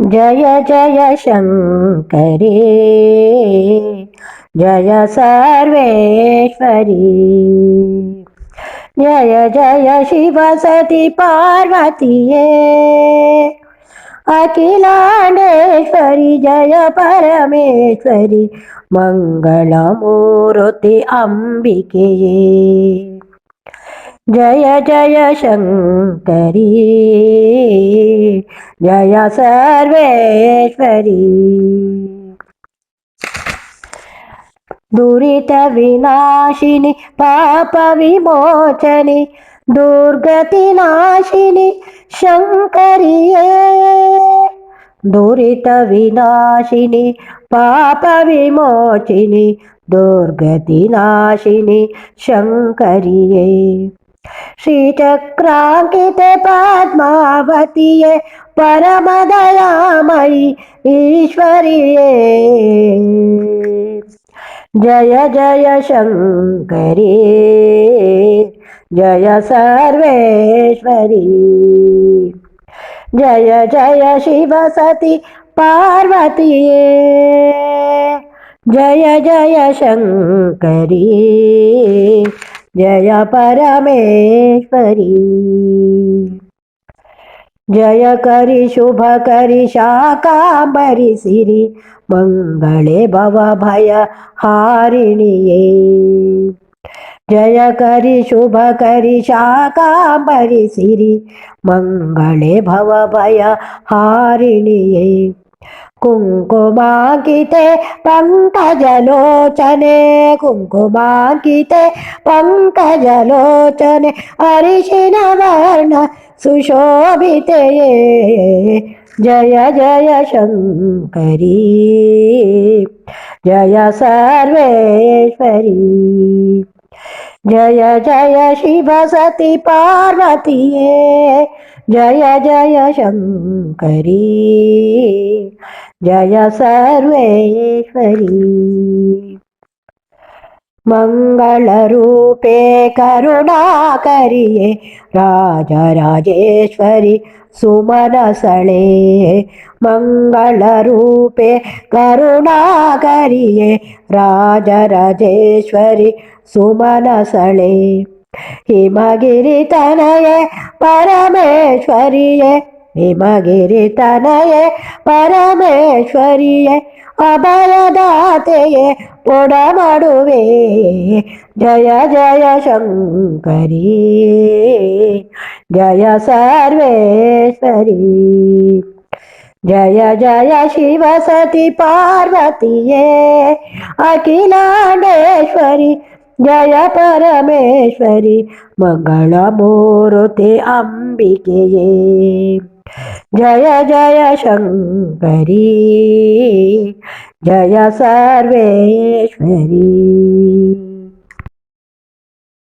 जय जय शङ्करे। जय सर्वेश्वरी। जय जय शिव सती पार्वतीये। अखिलाण्डेश्वरि जय परमेश्वरि। मङ्गलमूर्ति अम्बिकेये जय जय शङ्करी जय सर्वेश्वरी। दुरितविनाशिनि पापविमोचनि दुर्गतिनाशिनि शङ्करिये दुरितविनाशिनि पापविमोचिनि दुर्गतिनाशिनि शङ्करिये श्रीचक्राङ्किते पद्मावतीये परमदयामयि ईश्वरिये। जय जय शङ्करी जय सर्वेश्वरी। जय जय शिव सती पार्वतीये। जय जय शङ्करी जय परमेश्वरी। जय करि, शुभ करि, शाकाम्बरि, सिरि मङ्गले भव, भय हारिणिये। जय करि, शुभ करि, शाकाम्बरि, सिरि मङ्गले भव, भय हारिणिये। कुङ्कुमाङ्किते पङ्कजलोचने कुङ्कुमाङ्किते पङ्कजलोचने अरिशिनवर्ण सुशोभिते जय जय शङ्करी जय सर्वेश्वरी जय जय शिव सती पार्वती जय जय शङ्करी जय सर्वेश्वरी। മംഗളരൂപേ കരുണാകരിയേ രാജരാജേശ്വരി സുമനസളേ. മംഗളരൂപേ കരുണാകരിയേ രാജരാജേശ്വരി സുമനസളേ. ഹിമഗിരി തനയെ പരമേശ്വരിയെ परमेश्वरिये ಹಿಮಗಿರಿತನಯೇ ಪರಮೇಶ್ವರಿಯೇ ಅಭಯದಾತೆಯೇ ಪುಡಮಡುವೆ ಜಯ ಜಯ ಶಂಕರಿ ಜಯ ಸರ್ವೇಶ್ವರಿ ಜಯ ಜಯ ಶಿವ ಸತಿ ಪಾರ್ವತಿಯೇ ಅಖಿಲಾಂಡೇಶ್ವರಿ ಜಯ ಪರಮೇಶ್ವರಿ ಮಂಗಳಮೂರುತಿ ಅಂಬಿಕೆಯೇ जय जय शङ्करी जय सर्वेश्वरी